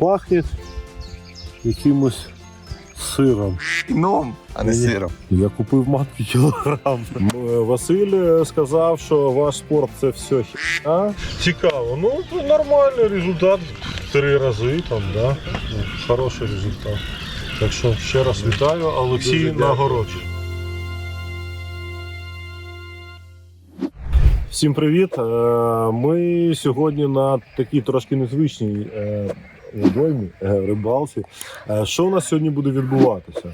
Пахне якимось сиром. Ном, а не сиром. Я купив матки кілограм. Е, Василь е, сказав, що ваш спорт це все хіа. Цікаво. Ну, це нормальний результат. Три рази там, да? Ну, Хороший результат. Так що ще раз вітаю, Олексій Дуже. Нагородчий. Всім привіт! Е, Ми сьогодні на такій трошки незвичній водоймі, е, рибалці. Е, Що у нас сьогодні буде відбуватися?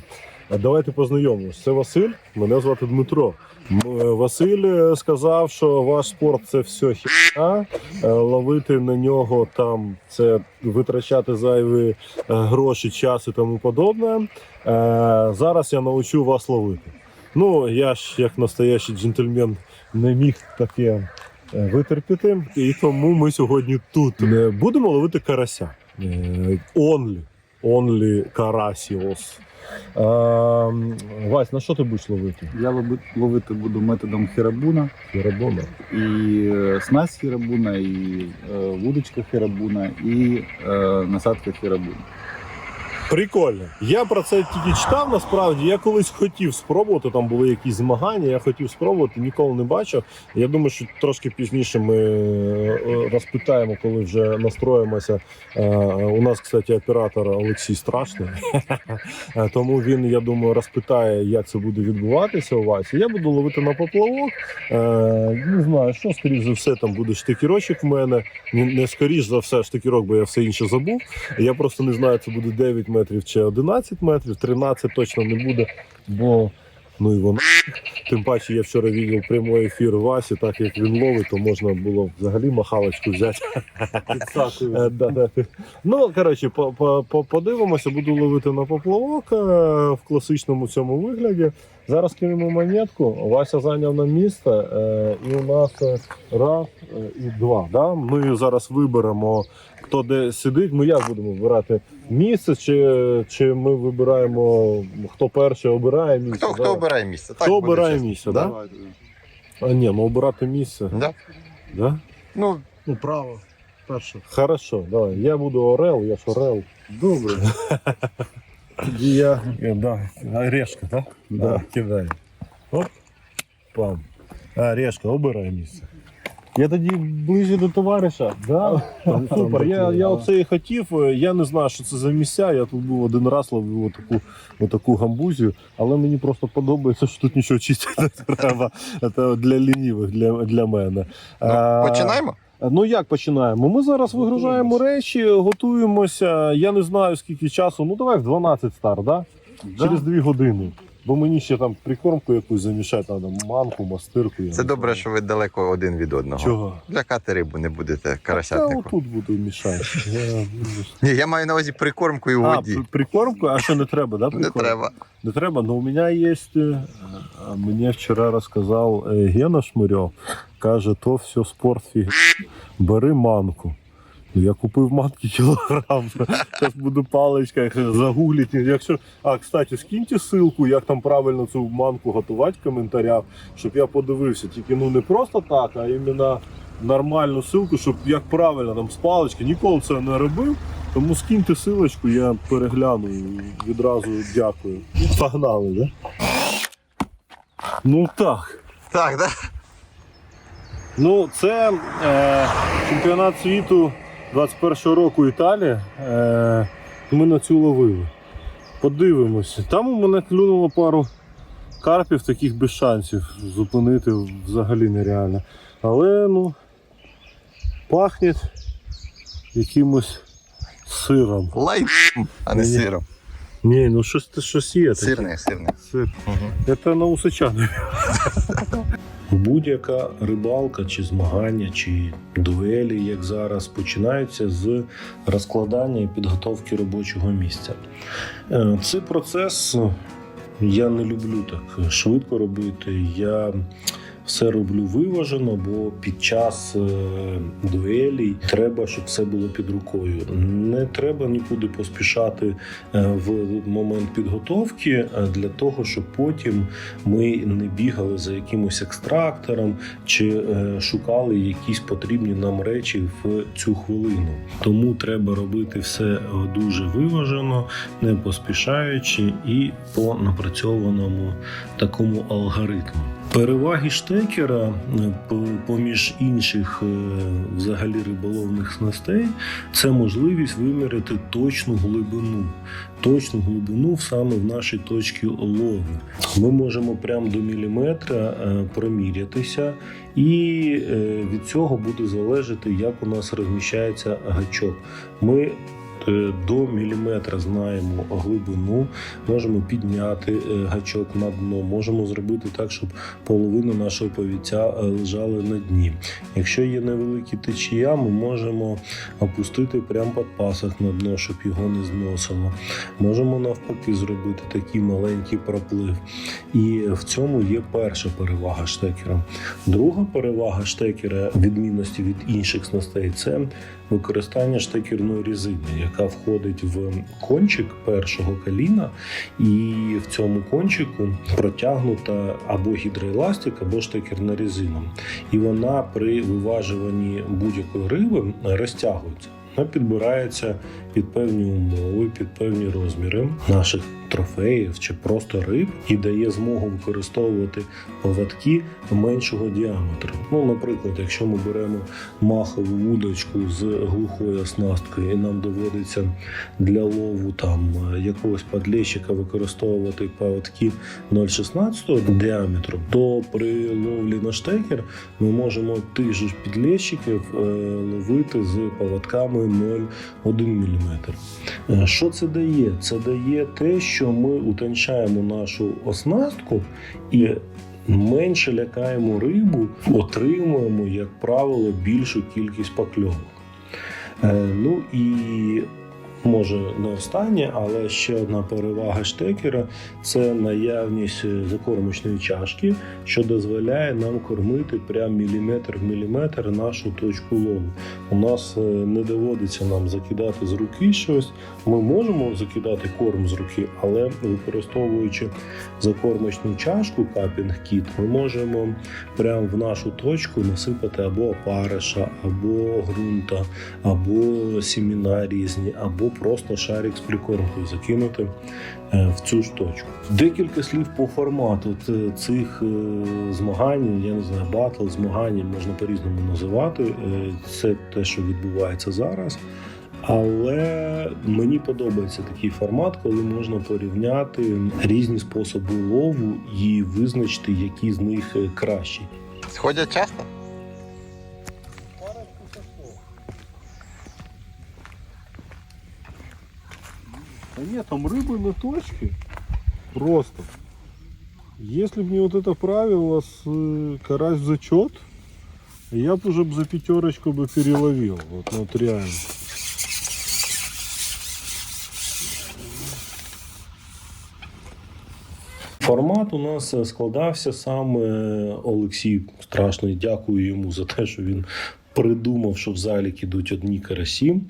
Е, Давайте познайомимось. Це Василь, мене звати Дмитро. Василь сказав, що ваш спорт це все хіа. Е, Ловити на нього там це витрачати зайві гроші, час і тому подобне. Зараз я навчу вас ловити. Ну, я ж як настоящий джентльмен не міг таке витерпіти, і тому ми сьогодні тут будемо ловити карася. Е, Онлі. Онлі карасіос. Е, Вась, на що ти будеш ловити? Я лови- ловити буду методом хірабуна, Хірабона. і е, снасть хірабуна, і е, вудочка хірабуна, і е, насадка хірабуна. Прикольно. Я про це тільки читав. Насправді я колись хотів спробувати. Там були якісь змагання. Я хотів спробувати, ніколи не бачив. Я думаю, що трошки пізніше ми е, розпитаємо, коли вже настроїмося. Е, У нас, кстати, оператор Олексій страшний, Е, тому він, я думаю, розпитає, як це буде відбуватися у вас. Я буду ловити на поплавок. Е, Не знаю, що скоріш за все там буде штикерочок в мене. Не- скоріш за все штикерок, бо я все інше забув. Я просто не знаю, це буде 9 метрів чи 11 метрів, 13 точно не буде, бо ну і воно. Тим паче я вчора відео прямий ефір Васі, так як він ловить, то можна було взагалі махалочку взяти. Е. Ну, коротше, по- по- по- подивимося, буду ловити на поплавок е, в класичному цьому вигляді. Зараз кинемо монетку. Вася зайняв нам місце, е, і у нас е, раз е, і два. Да? Ми зараз виберемо, хто де сидить. Ми як будемо вибирати місце, чи, чи ми вибираємо, хто перший обирає місце. Хто, да? хто обирає місце? Так Хто обирає місце, да? А, ні, ну обирати місце. Да? Да? Ну, Ну, право. Перше. Хорошо, давай. Я буду Орел, я ж Орел. Добре. Тоді я. Да. Решка, так? Да. кидай. Оп. Пам. А, решка, обирай місце. Я тоді ближче до товариша. Да? Супер. Я, я оце і хотів. Я не знаю, що це за місця. Я тут був один раз ловив отаку, отаку гамбузію, але мені просто подобається, що тут нічого чистити не треба. Це для лінівих, для, для мене. ну А, починаємо? Ну як починаємо? Ми зараз вигружаємо речі, готуємося. Я не знаю скільки часу. Ну давай в 12 стар, да? Через 2 години. Бо мені ще там прикормку якусь замішати треба, манку, мастирку. я Це не добре, знаю. що ви далеко один від одного. Чого? Лякати рибу не будете Я карасятнику. отут буду мішати. Я... Ні, я маю на увазі прикормку і у А, воді. при- прикормку? А що не треба, да? Не прикормку? треба. Не треба, но у меня есть, э, а мне вчера рассказал э, Гена Шмирьов, каже, то все спорт фіг. Бери манку. Ну, Я купив манки кілограм. Зараз буду паличка загуглити. Якщо... А, кстати, скиньте ссылку, як там правильно цю манку готувати в коментарях, щоб я подивився. Тільки ну не просто так, а іменно нормальну ссылку, щоб як правильно там з палички. Ніколи це не робив. Тому скиньте силочку, я перегляну і відразу дякую. Погнали, да? Ну так. Так, да? Ну, це е, чемпіонат світу 21-го року Італія. Е, ми на цю ловили. Подивимося. Там у мене клюнуло пару карпів, таких без шансів зупинити взагалі нереально. Але ну, пахне якимось сиром. Лайт, а не сиром. Ні, ну щось, щось є. таке. Сирний, сирний. Сир. Угу. Це на усачани. Будь-яка рибалка чи змагання, чи дуелі, як зараз, починаються з розкладання і підготовки робочого місця. Е, Цей процес я не люблю так швидко робити. Я все роблю виважено, бо під час е, дуелі треба, щоб все було під рукою. Не треба нікуди поспішати е, в момент підготовки е, для того, щоб потім ми не бігали за якимось екстрактором чи шукали якісь потрібні нам речі в цю хвилину. Тому треба робити все дуже виважено, не поспішаючи і по напрацьованому такому алгоритму. Переваги штекера е, поміж інших е, взагалі риболовних снастей це можливість виміряти точну глибину, точну глибину саме в нашій точці лову. Ми можемо прямо до міліметра е, промірятися, і від цього буде залежати, як у нас розміщається гачок. Ми до міліметра знаємо глибину, можемо підняти е, гачок на дно, можемо зробити так, щоб половина нашого повіття е, лежала на дні. Якщо є невеликі течія, ми можемо опустити прямо під пасок на дно, щоб його не зносило. Можемо навпаки зробити такий маленький проплив. І в цьому є перша перевага штекера. Друга перевага штекера, відмінності від інших снастей, це використання штекерної резини, яка входить в кончик першого коліна, і в цьому кончику протягнута або гідроеластик, або штекерна резина. І вона при виважуванні будь-якої риби розтягується. Вона підбирається під певні умови, під певні розміри наших трофеїв чи просто риб і дає змогу використовувати поводки меншого діаметру. Ну, наприклад, якщо ми беремо махову вудочку з глухою оснасткою, і нам доводиться для лову там е, якогось подлещика використовувати поводки 0,16 діаметру, то при ловлі на штекер ми можемо тих же підлещиків е, ловити з поводками 0,1 мм. Е, Що це дає? Це дає те, що ми утончаємо нашу оснастку і менше лякаємо рибу, отримуємо, як правило, більшу кількість покльовок. Е, Ну і може не останнє, але ще одна перевага штекера це наявність е, закормочної чашки, що дозволяє нам кормити прям міліметр в міліметр нашу точку лову. У нас е, не доводиться нам закидати з руки щось. Ми можемо закидати корм з руки, але використовуючи закормочну чашку капінг кіт, ми можемо прямо в нашу точку насипати або опариша, або ґрунта, або сіміна різні, або просто шарик з прикормкою закинути е, в цю ж точку. Декілька слів по формату цих е, змагань, я не знаю, батл, змагань можна по-різному називати. Е, Це те, що відбувається зараз. Але мені подобається такий формат, коли можна порівняти різні способи лову і визначити, які з них кращі. Сходять часто? Да нет, там рыбы на точке. Просто. Если бы не вот это правило с э, карась в зачет, я бы уже за пятерочку бы переловил. Вот, ну, вот реально. Формат у нас е, складався сам е, Олексій Страшний. Дякую йому за те, що він придумав, що в залі ідуть одні карасі.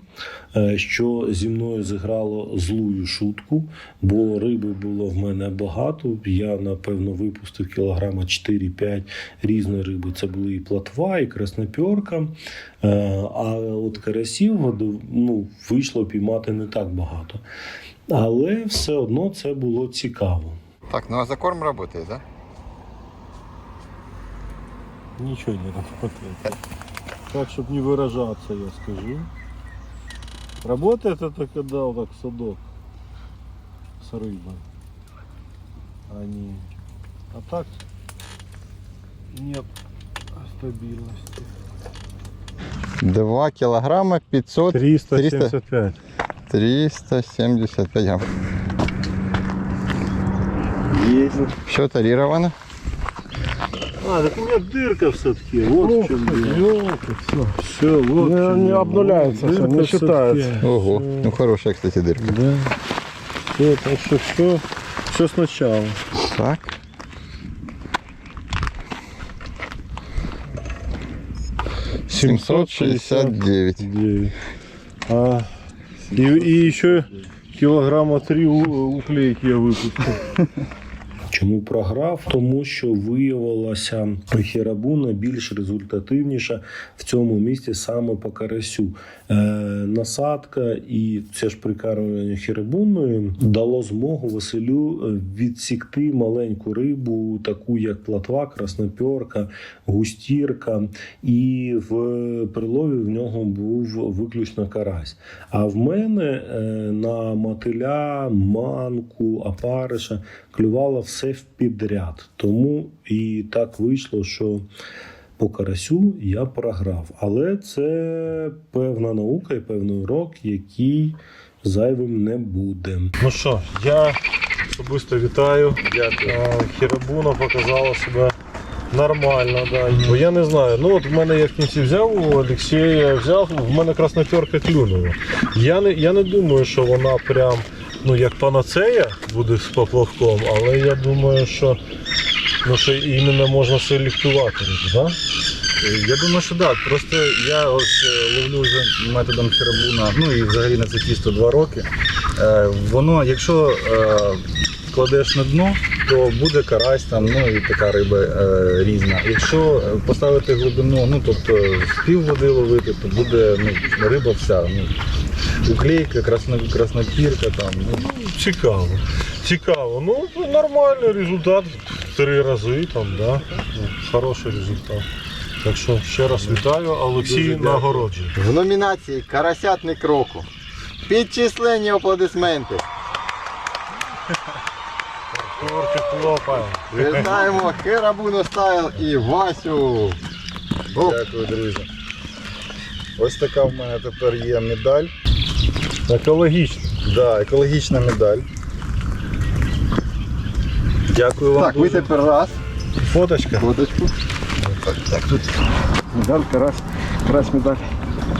Е, Що зі мною зіграло злую шутку, бо риби було в мене багато. Я напевно випустив кілограма 4-5 різної риби. Це були і платва, і краснопьорка. Е, А от карасів ну, вийшло піймати не так багато. Але все одно це було цікаво. Так, ну а закорм работает, да? Ничего не работает. Так, чтобы не выражаться, я скажу. Работает это когда вот так садок с рыбой. А не... А так нет стабильности. 2 кілограма 500, 375. 375 грамм. Есть. Все тарировано. А, так у меня дырка все-таки. Вот в чем дело. все. Все, вот. Не- в чём не дело. обнуляется всё, не Дырка считается. всё-таки. Ого, ну хорошая, кстати, дырка. Да. Все, так что все, все сначала. Так. 769. Девять. А, и, и еще килограмма три у- уклейки я выпустил. Чому програв? Тому що виявилася хірабуна більш результативніша в цьому місці саме по карасю. Е, насадка і це ж прикармлення хірабуною дало змогу Василю е, відсікти маленьку рибу, таку як платва, краснопьорка, густірка. І в прилові в нього був виключно карась. А в мене е, на мотиля, манку, апариша клювало все в підряд. Тому і так вийшло, що по карасю я програв. Але це певна наука і певний урок, який зайвим не буде. Ну що, я особисто вітаю. Дякую. Хірабуна показала себе нормально, да. Бо я не знаю. Ну от в мене я в кінці взяв у Олексія, взяв, в мене краснотерка клюнула. Я не, я не думаю, що вона прям ну, як панацея буде з поплавком, але я думаю, що, ну, що іменно можна селектувати, да? Я думаю, що так. Просто я ось е, ловлю вже методом херабуна, ну і взагалі на це тісто два роки. Е, Воно, якщо е, кладеш на дно, то буде карась там, ну і така риба е, різна. Якщо поставити глибину, ну тобто з пів води ловити, то буде ну, риба вся. Ну, уклейка, красно, краснопірка там. Ну, Цікаво. Цікаво. Ну, нормальний результат. в Три рази там, да? Ну, Хороший результат. Так що ще раз вітаю, Олексій нагороджує. В номінації Карасятник року. Підчислені аплодисменти. Творчик хлопає. Вітаємо Херабуно Стайл і Васю. Оп. Дякую, друзі. Ось така в мене тепер є медаль. Екологічно. Да, екологічна медаль. Дякую вам. Так, ви дуже. тепер раз. Фоточка. Фоточку. Так, тут медаль, карась, карась, медаль.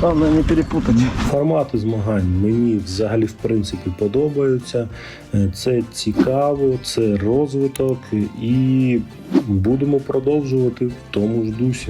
Главное не перепутать. Формати змагань мені взагалі в принципі подобаються. Е, Це цікаво, це розвиток і будемо продовжувати в тому ж дусі.